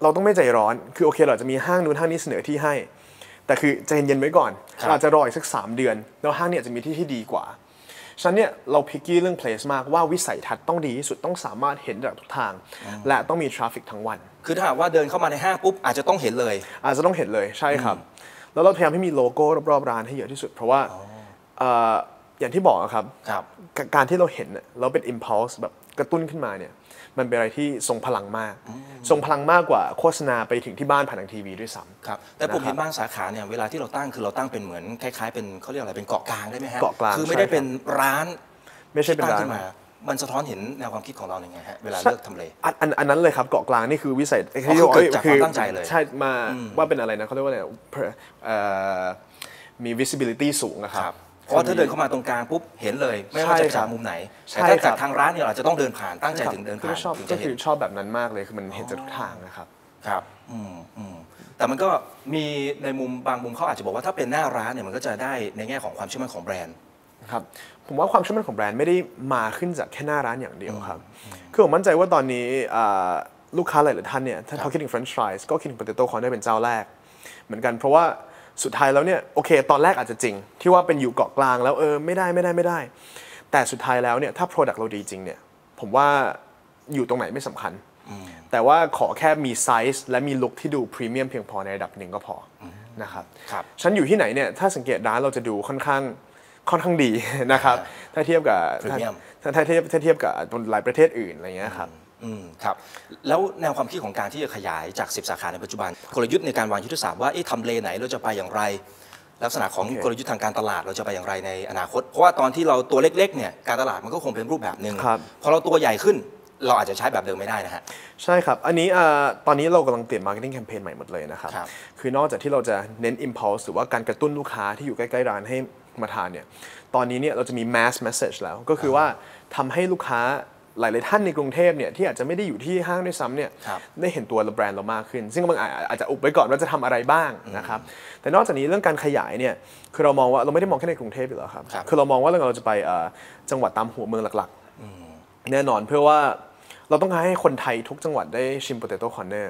เราต้องไม่ใจร้อนคือโอเคเราจะมีห้างนู้นห้างนี้เสนอที่ให้ แต่คือใจเย็นๆไว้ก่อนครับเราอาจจะรออีกสัก 3 เดือน แล้วห้างเนี่ยจะมีที่ที่ดีกว่า ฉะนั้นเนี่ยเราพิกกี้เรื่อง place มากว่าวิสัยทัศน์ต้องดีที่สุดต้องสามารถเห็นจากทุกทาง และต้องมีทราฟฟิกทั้งวัน คือถ้าหากว่าเดินเข้ามาในห้างปุ๊บอาจจะต้องเห็นเลย อาจจะต้องเห็นเลยใช่ครับ แล้วเราพยายามให้มีโลโก้รอบๆร้านให้เยอะที่สุด เพราะว่าเอ่ออย่างที่บอกอะครับครับกการที่เราเห็นน่ะแล้วเป็น impulse แบบกระตุ้นขึ้นมาเนี่ย มันเป็นอะไรที่ทรงพลังมาก ทรงพลังมากกว่าโฆษณาไปถึงที่บ้านผ่านทางทีวีด้วยซ้ำครับแต่ผมนะครับเห็นบางสาขาเนี่ยเวลาที่เราตั้งคือเราตั้งเป็นเหมือนคล้ายๆเป็นเขาเรียกอะไรเป็นเกาะกลางได้ไหมฮะเกาะกลางคือไม่ได้ใช่ครับเป็นร้านไม่ใช่เป็นตั้งร้านขึ้นมามันสะท้อนเห็นแนวความคิดของเราอย่างไงฮะเวลาเลือกทำเลอันอันอันนั้นเลยครับเกาะกลางนี่คือวิสัยอ๋อคือเกิดจากความตั้งใจเลยใช่มาว่าเป็นอะไรนะเขาเรียกว่าอะไรเอ่อมี visibility สูงอะคครัรับบ เพราะว่าถ้าเดินเข้ามาตรงกลางปุ๊บเห็นเลย ไม่ว่าใช่จะครัจากบมุมไหนใช่แต่ถ้าครัจากบทางร้านเนี่ยเราอาจจะต้องเดินผ่านตั้งใจถึงเดินก็ผ่านชอบถึงก็จะเห็คืนอชอบแบบนั้นมากเลยคือมันเห็นจากทุกทางนะครับครับอืมอืมแต่มันก็มีในมุมบางมุมเขาอาจจะบอกว่าถ้าเป็นหน้าร้านเนี่ยมันก็จะได้ในแง่ของความเชื่อมั่นของแบรนด์ครับผมว่าความเชื่อมั่นของแบรนด์ไม่ได้มาขึ้นจากแค่หน้าร้านอย่างเดียวครับ คือผมมั่นใจว่าตอนนี้อ่าลูกค้าหลายๆท่านเนี่ยถ้าเขาคิดถึง French fries ก็คิดถึง potato corner เป็นเจ้าแรก เหมือนกันเพราะว่า สุดท้ายแล้วเนี่ยโอเค ตอนแรกอาจจะจริง ที่ว่าเป็นอยู่เกาะกลางแล้วเออไม่ได้ไม่ได้ไม่ได้ แต่สุดท้ายแล้วเนี่ยถ้า Product เราดีจริงเนี่ยผมว่าอยู่ตรงไหนไม่สำคัญ แต่ว่าขอแค่มีไซส์และมีลุคที่ดูพรีเมียมเพียงพอในระดับหนึ่งก็พออนะครับครับฉันอยู่ที่ไหนเนี่ยถ้าสังเกตร้านเราจะดูค่อนข้างค่อนข้างดีนะครับถ้าเทียบกับ Premium ถ้าถ้าเทียบถ้าเทียบกับหลายประเทศอื่นอะไรเงี้ยครับ อืมครับแล้วแนวความคิดของการที่จะขยายจาก 10 สาขาในปัจจุบัน กลยุทธ์ในการวางยุทธศาสตร์ว่าเอ๊ะทำเลไหนเราจะไปอย่างไร ลักษณะของโอเคกลยุทธ์ทางการตลาดเราจะไปอย่างไรในอนาคต เพราะว่าตอนที่เราตัวเล็กๆเนี่ยการตลาดมันก็คงเป็นรูปแบบหนึ่งครับพอเราตัวใหญ่ขึ้นเราอาจจะใช้แบบเดิมไม่ได้นะฮะ ใช่ครับ อันนี้เอ่อตอนนี้เรากำลังเตรียม marketing campaign ใหม่หมดเลยนะครับครับคือนอกจากที่เราจะเน้น impulse หรือว่าการกระตุ้นลูกค้าที่อยู่ใกล้ๆร้านให้มาทานเนี่ยตอนนี้เนี่ยเราจะมี mass message แล้วก็คือว่าทำให้ลูกค้า หลาย ๆ ท่านในกรุงเทพเนี่ยที่อาจจะไม่ได้อยู่ที่ห้างด้วยซ้ำเนี่ยครับได้เห็นตัวแบรนด์เรามากขึ้น ซึ่งบางอาจอาจจะอุบไว้ก่อนว่าจะทำอะไรบ้างนะครับแต่นอกจากนี้เรื่องการขยายเนี่ยคือเรามองว่าเราไม่ได้มองแค่ในกรุงเทพอยู่แล้วครับครับคือเรามองว่าเราจะไปเอ่อจังหวัดตามหัวเมืองหลักๆแน่นอนเพื่อว่าเราต้องการให้คนไทยทุกจังหวัดได้ชิม Potato Corner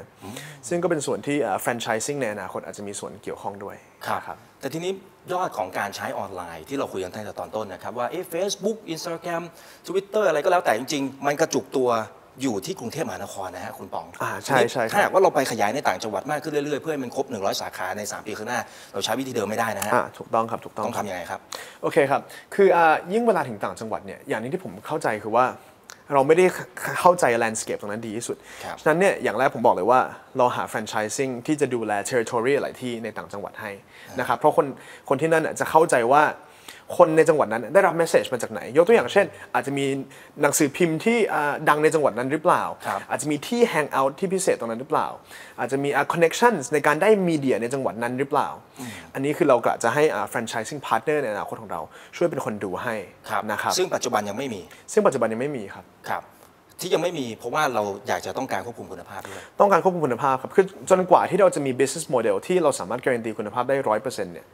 ซึ่งก็เป็นส่วนที่แฟรนไชส์ซิ่งในอนาคตอาจจะมีส่วนเกี่ยวข้องด้วยครับแต่ทีนี้ ยอดของการใช้ออนไลน์ที่เราคุยกันตั้งแต่ตอนต้นนะครับ ว่าเอ๊ะ Facebook Instagram Twitter อะไรก็แล้วแต่จริง ๆ มันกระจุกตัวอยู่ที่กรุงเทพมหานครนะฮะคุณปองอ่าใช่ใช่ครับถ้าหากว่าเราไปขยายในต่างจังหวัดมากขึ้นเรื่อยๆ เพื่อให้มันครบ 100 สาขาใน 3 ปีข้างหน้า เราใช้วิธีเดิมไม่ได้นะฮะอ่าถูกต้องครับถูกต้องต้องครับทำยังไงครับ โอเคครับ คืออ่ายิ่งเวลาถึงต่างจังหวัดเนี่ยอย่างหนี้ที่ผมเข้าใจคือว่า เราไม่ได้เข้าใจแลนด์สเคปตรงนั้นดีที่สุดครับฉะนั้นเนี่ยอย่างแรกผมบอกเลยว่าเราหาแฟรนไชส์ซิ่งที่จะดูแล territory หลายที่ในต่างจังหวัดให้นะครับเพราะคนคนที่นั่นน่ะจะเข้าใจว่า คนในจังหวัดนั้นได้รับเมสเซจมาจากไหน ยกตัวอย่างเช่น อาจจะมีหนังสือพิมพ์ที่อ่าดังในจังหวัดนั้นหรือเปล่าครับอาจจะมีที่แฮงเอาท์ที่พิเศษตรงนั้นหรือเปล่า อาจจะมีคอนเน็ชันในการได้มีเดียในจังหวัดนั้นหรือเปล่า อันนี้คือเรากะจะให้แฟรนไชส์ซิ่งพาร์ทเนอร์ในอนาคตของเราช่วยเป็นคนดูให้นะครับซึ่งปัจจุบันยังไม่มี ซึ่งปัจจุบันยังไม่มีครับครับที่ยังไม่มีเพราะว่าเราอยากจะต้องการควบคุมคุณภาพด้วยต้องการควบคุมคุณภาพครับคือจนกว่าที่เราจะมี business model ที่เราสามารถการันตีคุณภาพได้ร้อยเปอร์เซ็นต์เนี่ย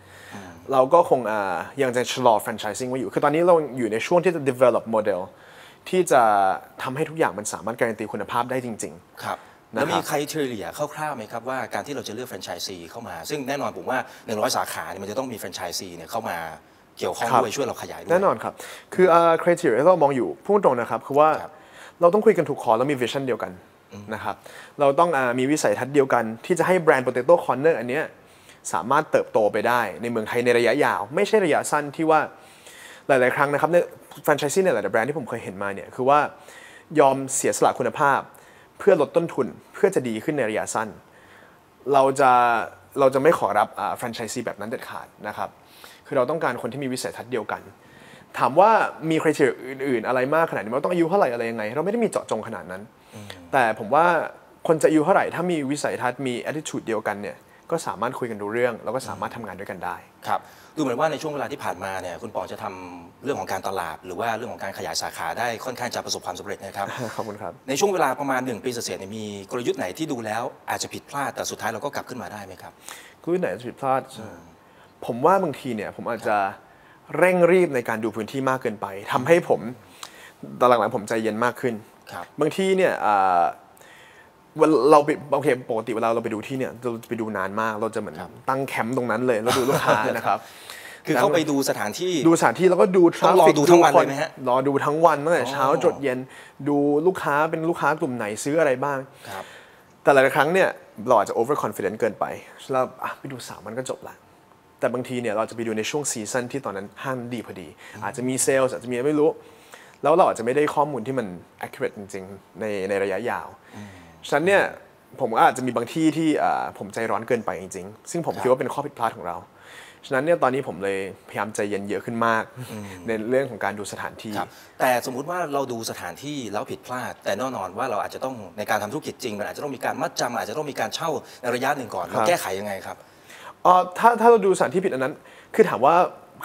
เราก็คงอ่ายังจะชะลอ franchising ไว้อยู่ คือตอนนี้เราอยู่ในช่วงที่จะ develop model ที่จะทำให้ทุกอย่างมันสามารถการันตีคุณภาพได้จริงครับนะครับแล้วมีใครเทเลียคร่าวๆไหมครับว่าการที่เราจะเลือกแฟรนไชส์ซีเข้ามา ซึ่งแน่นอนผมว่า 100 สาขาเนี่ยมันจะต้องมีแฟรนไชส์ซีเนี่ยเข้ามาเกี่ยวข้องครับด้วยช่วยเราขยายด้วยแน่นอนครับ คืออ่า criteria ที่เรามองอยู่พูดตรงนะครับ คือว่าครับเราต้องคุยกันถูกคอแล้วมี vision เดียวกันนะครับเราต้องอามีวิสัยทัศน์เดียวกัน ที่จะให้แบรนด์ potato corner อันเนี้ย สามารถเติบโตไปได้ในเมืองไทยในระยะยาว ไม่ใช่ระยะสั้นที่ว่าหลาย ๆ ครั้งนะครับในแฟรนไชส์ซีในหลาย ๆ แบรนด์ที่ผมเคยเห็นมาเนี่ยคือว่ายอมเสียสละคุณภาพ เพื่อลดต้นทุนเพื่อจะดีขึ้นในระยะสั้น เราจะเราจะไม่ขอรับแฟรนไชส์ซีแบบนั้นเด็ดขาดนะครับคือเราต้องการคนที่มีวิสัยทัศน์เดียวกัน ถามว่ามีคุณ r i อื่น ๆ อะไรมากขนาดนี้ว่าต้องอายุเท่าไหร่อะไรยังไง เราไม่ได้มีเจาะจงขนาดนั้น แต่ผมว่าคนจะอายุเท่าไหร่ถ้ามีวิสัยทัศน์มี attitude เดียวกันเนี่ย ก็สามารถคุยกันดูเรื่อง แล้วก็สามารถทำงานด้วยกันได้ครับดูเหมือนว่าในช่วงเวลาที่ผ่านมาเนี่ยคุณปองจะทำเรื่องของการตลาด หรือว่าเรื่องของการขยายสาขาได้ค่อนข้างจะประสบความสำเร็จนะครับขอบคุณครับในช่วงเวลาประมาณ 1 ปีเศษๆเนี่ยมีกลยุทธ์ไหนที่ดูแล้วอาจจะผิดพลาดแต่สุดท้ายเราก็กลับขึ้นมาได้ไหมครับคุยไหนจะผิดพลาด ผมว่าบางทีเนี่ยผมอาจจะเร่งรีบในการดูพื้นที่มากเกินไปทำให้ผมตอนหลังๆผมใจเย็นมากขึ้นครับบางทีเนี่ยอ่าเวลาเราไปโอเคปกติเวลาเราไปดูที่เนี่ยเราจะไปดูนานมาก เราจะเหมือนตั้งแคมป์ตรงนั้นเลยแล้วดูลูกค้านะครับคือเข้าไปดูสถานที่ดูสถานที่แล้วก็ดูทต้ราองรอฟิกดูทั้งวันเลยไหมฮะรอดูทั้งวันตั้งแต่เช้าอ๋อจดเย็นดูลูกค้าเป็นลูกค้ากลุ่มไหนซื้ออะไรบ้างครับแต่หลายๆครั้งเนี่ยเราอาจจะ over confident เกินไปแล้วอะไปดูสามวันก็จบละแต่บางทีเนี่ยเราจะไปดูในช่วงซีซันที่ตอนนั้นห้างดีพอดี อาจจะมีเซลล์อาจจะมีอะไรไม่รู้ แล้วเราอาจจะไม่ได้ข้อมูลที่มัน accurate จริงๆในในระยะยาว ฉะนั้นเนี่ยผมก็อาจจะมีบางที่ที่อ่าผมใจร้อนเกินไปจริงๆ ซึ่งผมคิดว่าเป็นข้อผิดพลาดของเรา ฉะนั้นเนี่ยตอนนี้ผมเลยพยายามใจเย็นเยอะขึ้นมาก ในเรื่องของการดูสถานที่ครับแต่สมมุติว่าเราดูสถานที่แล้วผิดพลาด แต่แน่นอนว่าเราอาจจะต้องในการทำธุรกิจจริงมันอาจจะต้องมีการมัดจำอาจจะต้องมีการเช่าในระยะหนึ่งก่อนครัเราบแก้ไขยังไงครับเอ่อถ้าถ้าเราดูสถานที่ผิดอันนั้น คือถามว่า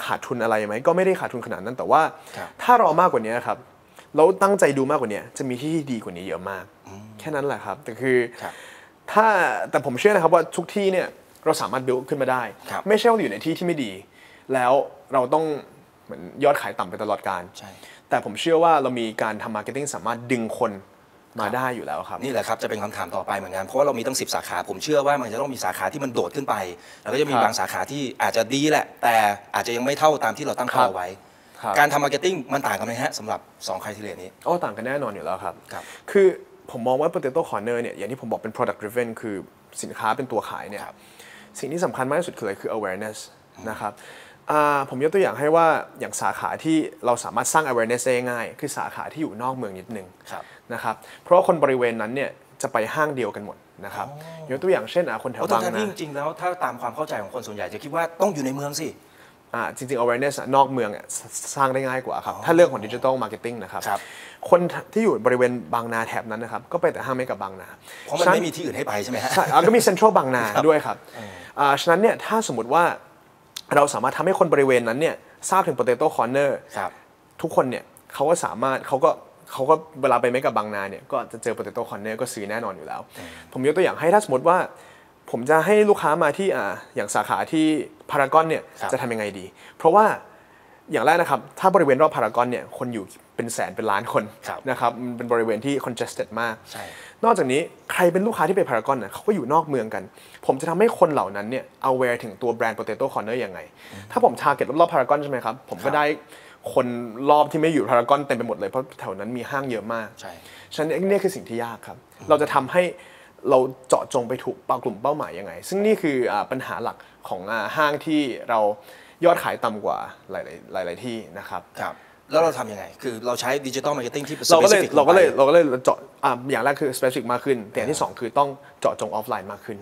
ขาดทุนอะไรไหมก็ไม่ได้ขาดทุนขนาดนั้นแต่ว่าครับถ้าเราเอามากกว่านี้ครับ แล้วตั้งใจดูมากกว่านี้จะมีที่ที่ดีกว่านี้เยอะมาก แค่นั้นแหละครับแต่คือครับถ้าแต่ผมเชื่อนะครับว่าทุกที่เนี่ยเราสามารถ build ขึ้นมาได้ครับไม่ใช่ว่าเราอยู่ในที่ที่ไม่ดี แล้วเราต้องเหมือนยอดขายต่ำไปตลอดการใช่แต่ผมเชื่อว่าเรามีการทำมาร์เก็ตติ้งสามารถดึงคนมาได้อยู่แล้วครับ นี่แหละครับ จะเป็นคำถามต่อไปเหมือนกัน เพราะว่าเรามีตั้ง 10 สาขา ผมเชื่อว่ามันจะต้องมีสาขาที่มันโดดขึ้นไป แล้วก็จะมีครับบางสาขาที่อาจจะดีแหละ แต่อาจจะยังไม่เท่าตามที่เราตั้งเป้าครับไว้ครับ การทำมาร์เก็ตติ้งมันต่างกันไหมฮะสำหรับ2 criteria นี้โอ้ต่างกันแน่นอนอยู่แล้วครับครับ คือผมมองว่า potato corner เนี่ยอย่างที่ผมบอกเป็น product driven คือสินค้าเป็นตัวขายเนี่ยครับสิ่งที่สำคัญมากที่สุดคืออะไรคือ awareness นะครับอ่าผมยกตัวอย่างให้ว่าอย่างสาขาที่เราสามารถสร้าง awareness ได้ง่าย คือสาขาที่อยู่นอกเมืองนิดนึงครับนะครับเพราะว่าคนบริเวณนั้นเนี่ยจะไปห้างเดียวกันหมดนะครับยกตัวอย่างเช่นอะคนแถเพวราะบางทั้งที่นาจริงๆแล้วถ้าตามความเข้าใจของคนส่วนใหญ่จะคิดว่าต้องอยู่ในเมืองสิอ่า จริงๆ awareness อะนอกเมืองอะสสร้างได้ง่ายกว่าครับ ถ้าเรื่องของ digital marketing นะครับครับคนที่อยู่บริเวณบางนาแถบนั้นนะครับ ก็ไปแต่ห้างไม่กับบางนา เพราะมันฉะไม่มีที่อื่นให้ไปใช่ไหมฮะใช่แล้วก็มีเซ็นทรัลบางนาด้วยครับอ่าฉะนั้นเนี่ยถ้าสมมติว่าเราสามารถทำให้คนบริเวณนั้นเนี่ยทราบถึง potato corner ครับทุกคนเนี่ยเขาก็สามารถเขาก็เขาก็เวลาไปไม่กับบางนาเนี่ยก็จะเจอ potato corner ก็ซื้อแน่นอนอยู่แล้ว ผมยกตัวอย่างให้ถ้าสมมติว่า ผมจะให้ลูกค้ามาที่อ่าอย่างสาขาที่ พารากอนเนี่ยครับจะทำยังไงดี เพราะว่าอย่างแรกนะครับ ถ้าบริเวณรอบพารากอนเนี่ยคนอยู่เป็นแสนเป็นล้านคนครับนะครับมันเป็นบริเวณที่ congested มากใช่นอกจากนี้ใครเป็นลูกค้าที่ไปพารากอนน่ะเขาก็อยู่นอกเมืองกัน ผมจะทำให้คนเหล่านั้นเนี่ย aware ถึงตัวแบรนด์ potato corner ยังไง ถ้าผม target รอบๆพารากอนใช่ไหมครับ ผมก็ได้คนรอบที่ไม่อยู่พารากอนเต็มไปหมดเลย เพราะแถวนั้นมีห้างเยอะมากใช่ฉะนั้นนี่คือสิ่งที่ยากครับ เราจะทำให้เราเจาะจงไปถูกเป้ากลุ่มเป้าหมายยังไง ซึ่งนี่คืออาปัญหาหลัก ของอาห้างที่เรายอดขายต่ำกว่าหลาย ๆ หลาย ๆ ที่นะครับครับแล้วเราทำยังไง คือเราใช้ดิจิตอลมาร์เก็ตติ้งที่เราก็เลย specific เราก็เลยงไปเราก็เลยเจาะอะอย่างแรกคือ specific มากขึ้น แต่อย่างที่สองคือต้องเจาะจงออฟไลน์มากขึ้น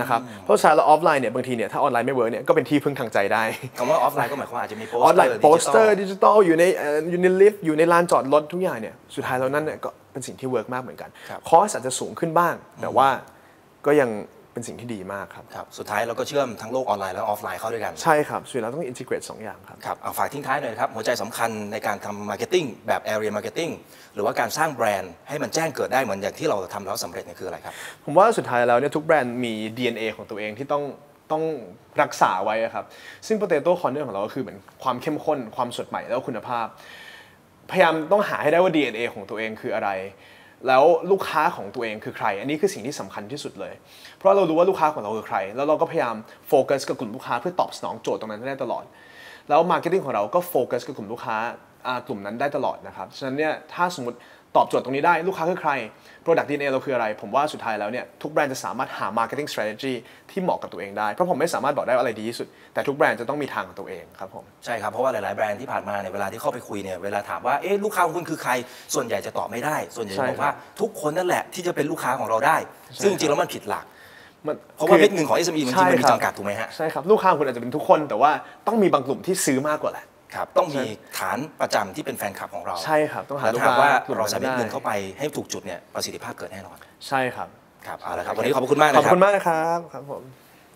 นะครับ เพราะฉะนั้นเราออฟไลน์เนี่ยบางทีเนี่ยถ้าออนไลน์ไม่เวิร์กเนี่ยก็เป็นที่พึ่งทางใจได้คำว่าออฟไลน์ก็หมายความว่าอาจจะมีโปสอเตออนร์ไลน์โปสเตอร์ดิจิตอลอยู่ในเอ่ออยู่ในลิฟต์อยู่ในลานจอดรถทุกอย่างเนี่ยสุดท้ายแล้วนั่นเนี่ยก็เป็นสิ่งที่เวิร์กมากเหมือนกันครับคอสอาจจะสูงขึ้นบ้าง แต่ว่าก็ยัง เป็นสิ่งที่ดีมากครับครับ สุดท้ายเราก็เชื่อมทั้งโลกออนไลน์และออฟไลน์เข้าด้วยกัน ใช่ครับสุดท้ายเราต้องอินทิเกรตสองอย่างครับครับเอาฝากทิ้งท้ายหน่อยครับ หัวใจสำคัญในการทำมาร์เก็ตติ้งแบบ area marketing หรือว่าการสร้างแบรนด์ให้มันแจ้งเกิดได้เหมือนอย่างที่เราทำแล้วสำเร็จเนี่ยคืออะไรครับ ผมว่าสุดท้ายแล้วเนี่ยทุกแบรนด์มี DNA ของตัวเองที่ต้องต้องรักษาไว้อะครับ ซึ่ง Potato Corner ของเราก็คือเหมือนความเข้มข้น ความสดใหม่แล้วก็คุณภาพ พยายามต้องหาให้ได้ว่า DNA ของตัวเองคืออะไร แล้วลูกค้าของตัวเองคือใคร อันนี้คือสิ่งที่สำคัญที่สุดเลย เพราะเรารู้ว่าลูกค้าของเราคือใคร แล้วเราก็พยายามโฟกัสกับกลุ่มลูกค้าเพื่อตอบสนองโจทย์ตรงนั้นได้ตลอด แล้วมาร์เก็ตติ้งของเราก็โฟกัสกับกลุ่มลูกค้ากลุ่มนั้นได้ตลอดนะครับ ฉะนั้นเนี่ยถ้าสมมติ ตอบโจทย์ตรงนี้ได้ลูกค้าคือใคร Product DNA เราคืออะไร ผมว่าสุดท้ายแล้วเนี่ยทุกแบรนด์จะสามารถหา Marketing Strategy ที่เหมาะกับตัวเองได้ เพราะผมไม่สามารถบอกได้ว่าอะไรดีที่สุด แต่ทุกแบรนด์จะต้องมีทางของตัวเองครับผมใช่ครับ เพราะว่าหลาย ๆ แบรนด์ที่ผ่านมาเนี่ยเวลาที่เข้าไปคุยเนี่ยเวลาถามว่าเอ๊ะลูกค้าของคุณคือใคร ส่วนใหญ่จะตอบไม่ได้ ส่วนใหญ่ใช่จะบอกว่าทุกคนนั่นแหละที่จะเป็นลูกค้าของเราได้ ซึ่งจริงๆแล้วมันผิดหลักมันเพราะว่าคือเม็ดเงินของ SME มันจริงๆมันมีใช่คบจำกัดถูกไหมฮะใช่ครับลูกค้าของคุณอาจจะเป็นทุกคนแต่ว่าต้องมีบางกลุ่มที่ซื้อมากกว่าแหละ ครับต้องมีฐานประจำที่เป็นแฟนคลับของเราใช่ครับต้องหาแล้วลูกถ้าค้าว่าลุ่เราใส่เม็ดเงินได้เข้าไปให้ถูกจุดเนี่ยประสิทธิภาพเกิดแน่นอนใช่ครับครับเอาละครับวันนี้ขอบคุณมากขนะอบครัคุบณมากนะครับครับผม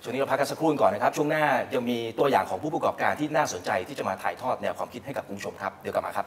ช่วงนี้เราพักกันสักครู่ก่อนนะครับ ช่วงหน้ายังมีตัวอย่างของผู้ประกอบการที่น่าสนใจที่จะมาถ่ายทอดแนวความคิดให้กับคุณผู้ชมครับเดี๋ยวกลับมาครับ